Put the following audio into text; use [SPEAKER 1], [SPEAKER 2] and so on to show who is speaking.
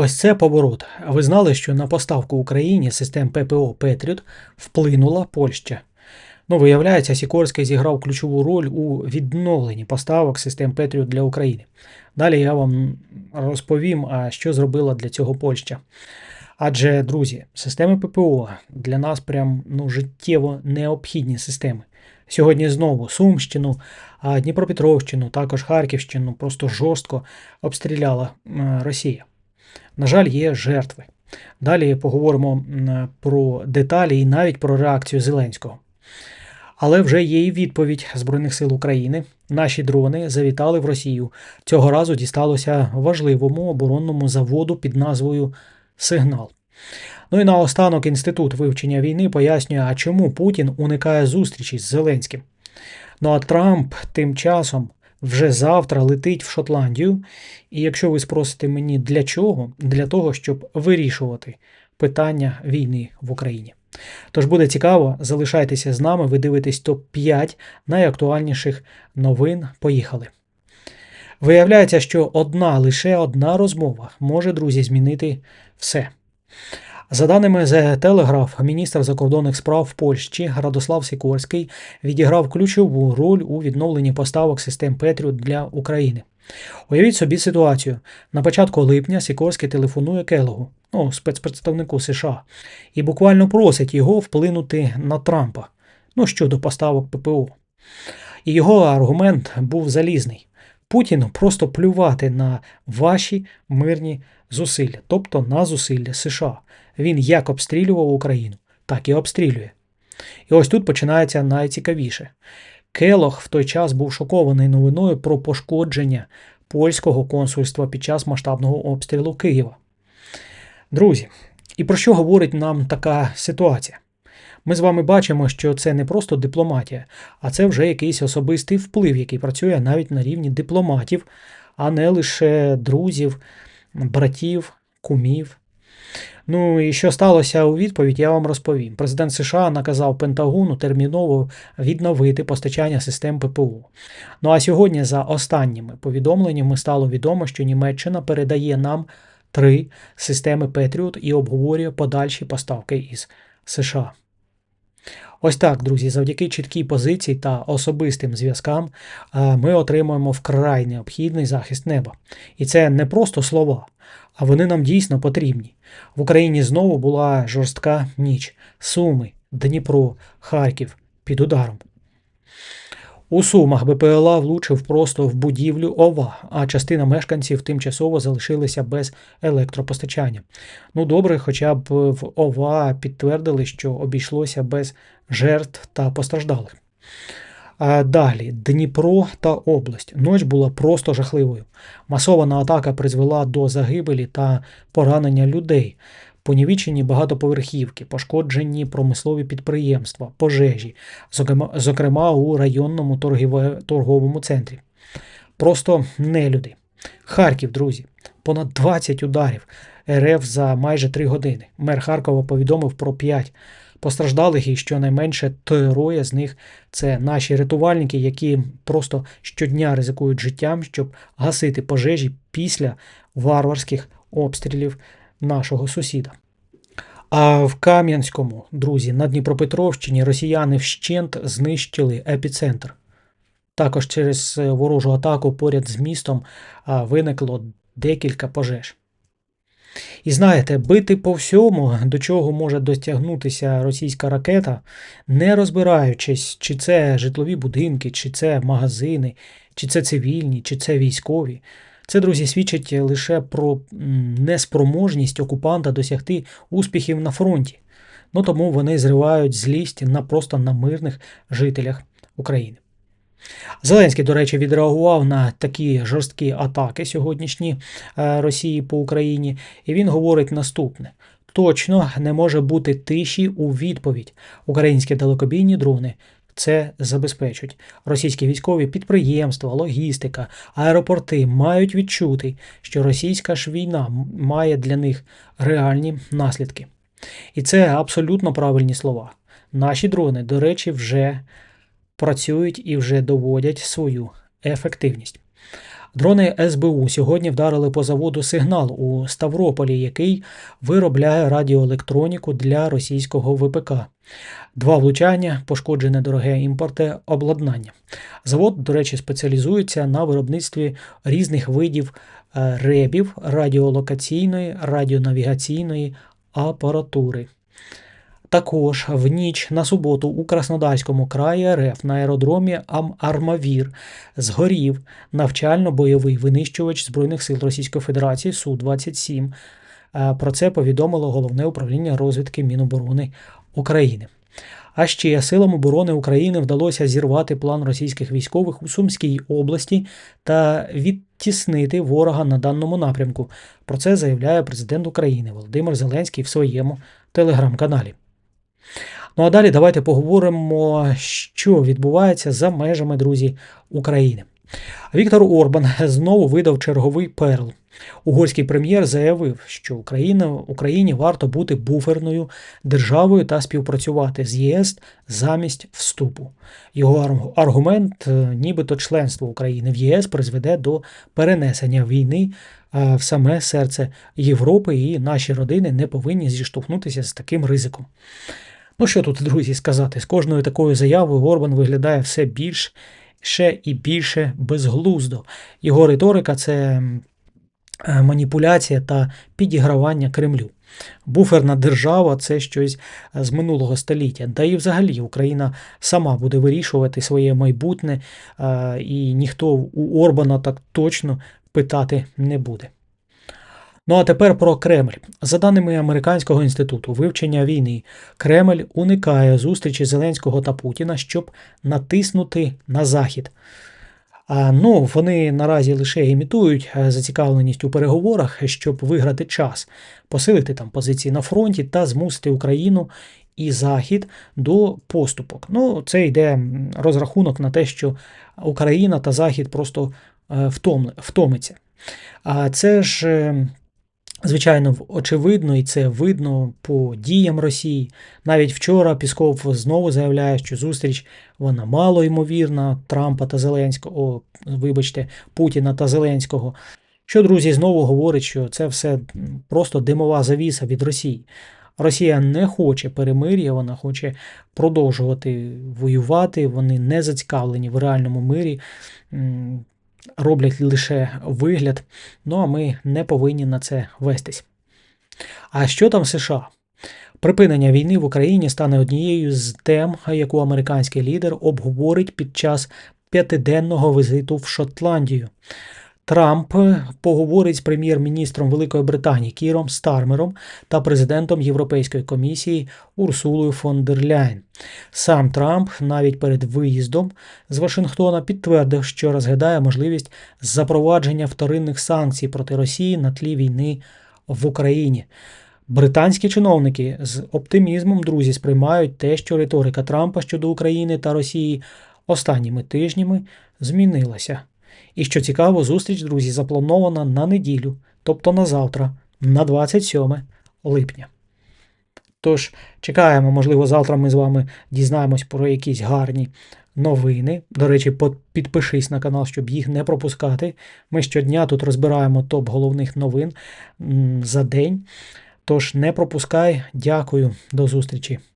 [SPEAKER 1] Ось це поворот. Ви знали, що на поставку Україні систем ППО Петріот вплинула Польща. Ну, виявляється, Сікорський зіграв ключову роль у відновленні поставок систем Петріот для України. Далі я вам розповім, що зробила для цього Польща. Адже, друзі, системи ППО для нас прям ну, життєво необхідні системи. Сьогодні знову Сумщину, Дніпропетровщину, також Харківщину просто жорстко обстріляла Росія. На жаль, є жертви. Далі поговоримо про деталі і навіть про реакцію Зеленського. Але вже є і відповідь Збройних сил України. Наші дрони завітали в Росію. Цього разу дісталося важливому оборонному заводу під назвою Сигнал. Ну і наостанок інститут вивчення війни пояснює, а чому Путін уникає зустрічі з Зеленським. Ну а Трамп тим часом вже завтра летить в Шотландію. І якщо ви спросите мені для чого, для того, щоб вирішувати питання війни в Україні. Тож буде цікаво, залишайтеся з нами, ви дивитесь топ-5 найактуальніших новин. Поїхали. Виявляється, що одна лише одна розмова може, друзі, змінити все. За даними The Telegraph, міністр закордонних справ Польщі Радослав Сікорський відіграв ключову роль у відновленні поставок систем Петріот для України. Уявіть собі ситуацію. На початку липня Сікорський телефонує Келогу, ну, спецпредставнику США, і буквально просить його вплинути на Трампа ну, щодо поставок ППО. І його аргумент був залізний. Путіну просто плювати на ваші мирні зусилля, тобто на зусилля США. Він як обстрілював Україну, так і обстрілює. І ось тут починається найцікавіше. Келох в той час був шокований новиною про пошкодження польського консульства під час масштабного обстрілу Києва. Друзі, і про що говорить нам така ситуація? Ми з вами бачимо, що це не просто дипломатія, а це вже якийсь особистий вплив, який працює навіть на рівні дипломатів, а не лише друзів, братів, кумів. Ну і що сталося у відповідь, я вам розповім. Президент США наказав Пентагону терміново відновити постачання систем ППО. Ну а сьогодні, за останніми повідомленнями, стало відомо, що Німеччина передає нам три системи Петріот і обговорює подальші поставки із США. Ось так, друзі, завдяки чіткій позиції та особистим зв'язкам е, ми отримуємо вкрай необхідний захист неба. І це не просто слова, а вони нам дійсно потрібні. В Україні знову була жорстка ніч, Суми, Дніпро, Харків під ударом. У Сумах БПЛА влучив просто в будівлю ОВА, а частина мешканців тимчасово залишилися без електропостачання. Ну добре, хоча б в ОВА підтвердили, що обійшлося без жертв та постраждалих. Далі Дніпро та область. Ноч була просто жахливою. Масована атака призвела до загибелі та поранення людей. Понівічені багатоповерхівки, пошкоджені промислові підприємства, пожежі, зокрема у районному торговому центрі. Просто нелюди. Харків, друзі, понад 20 ударів РФ за майже 3 години. Мер Харкова повідомив про 5 постраждалих, і щонайменше троє з них це наші рятувальники, які просто щодня ризикують життям, щоб гасити пожежі після варварських обстрілів нашого сусіда. А в Кам'янському, друзі, на Дніпропетровщині росіяни вщент знищили епіцентр. Також через ворожу атаку поряд з містом виникло декілька пожеж. І знаєте, бити по всьому, до чого може дотягнутися російська ракета, не розбираючись, чи це житлові будинки, чи це магазини, чи це цивільні, чи це військові. Це, друзі, свідчить лише про неспроможність окупанта досягти успіхів на фронті. Ну тому вони зривають злість на просто на мирних жителях України. Зеленський, до речі, відреагував на такі жорсткі атаки сьогоднішні е, Росії по Україні, і він говорить наступне: точно не може бути тиші у відповідь. Українські далекобійні дрони. Це забезпечують російські військові підприємства, логістика, аеропорти мають відчути, що російська ж війна має для них реальні наслідки. І це абсолютно правильні слова. Наші дрони, до речі, вже працюють і вже доводять свою ефективність. Дрони СБУ сьогодні вдарили по заводу сигнал у Ставрополі, який виробляє радіоелектроніку для російського ВПК. Два влучання, пошкоджене дороге імпорте обладнання. Завод, до речі, спеціалізується на виробництві різних видів е, ребів радіолокаційної, радіонавігаційної апаратури. Також в ніч на суботу у Краснодарському краї РФ на аеродромі Ам- Армавір згорів навчально-бойовий винищувач Збройних сил Російської Федерації Су-27. Е, Про це повідомило головне управління розвідки Міноборони України. А ще силам оборони України вдалося зірвати план російських військових у Сумській області та відтіснити ворога на даному напрямку. Про це заявляє президент України Володимир Зеленський в своєму телеграм-каналі. Ну а далі давайте поговоримо, що відбувається за межами друзі України. Віктор Орбан знову видав черговий перл. Угорський прем'єр заявив, що Україна, Україні варто бути буферною державою та співпрацювати з ЄС замість вступу. Його аргумент, е, нібито членство України в ЄС призведе до перенесення війни е, в саме серце Європи, і наші родини не повинні зіштовхнутися з таким ризиком. Ну що тут, друзі, сказати? З кожною такою заявою Орбан виглядає все більш ще і більше безглуздо. Його риторика це е, маніпуляція та підігравання Кремлю. Буферна держава це щось е, з минулого століття. Та і взагалі Україна сама буде вирішувати своє майбутнє, е, і ніхто у Орбана так точно питати не буде. Ну а тепер про Кремль. За даними Американського інституту вивчення війни, Кремль уникає зустрічі Зеленського та Путіна, щоб натиснути на Захід. А, ну, вони наразі лише імітують е, зацікавленість у переговорах, щоб виграти час, посилити там позиції на фронті та змусити Україну і Захід до поступок. Ну, це йде розрахунок на те, що Україна та Захід просто е, втомиться. А це ж. Звичайно, очевидно, і це видно по діям Росії. Навіть вчора Пісков знову заявляє, що зустріч вона мало ймовірна Трампа та Зеленського, о, вибачте, Путіна та Зеленського. Що, друзі, знову говорить, що це все просто димова завіса від Росії. Росія не хоче перемир'я, вона хоче продовжувати воювати. Вони не зацікавлені в реальному мирі, роблять лише вигляд. Ну а ми не повинні на це вестись. А що там США? Припинення війни в Україні стане однією з тем, яку американський лідер обговорить під час п'ятиденного візиту в Шотландію. Трамп поговорить з прем'єр-міністром Великої Британії Кіром Стармером та президентом Європейської комісії Урсулою фон дер Ляйн. Сам Трамп навіть перед виїздом з Вашингтона підтвердив, що розглядає можливість запровадження вторинних санкцій проти Росії на тлі війни в Україні. Британські чиновники з оптимізмом, друзі, сприймають те, що риторика Трампа щодо України та Росії останніми тижнями змінилася. І що цікаво, зустріч, друзі, запланована на неділю, тобто на завтра, на 27 липня. Тож чекаємо, можливо, завтра ми з вами дізнаємось про якісь гарні новини. До речі, підпишись на канал, щоб їх не пропускати. Ми щодня тут розбираємо топ головних новин за день. Тож не пропускай. Дякую, до зустрічі.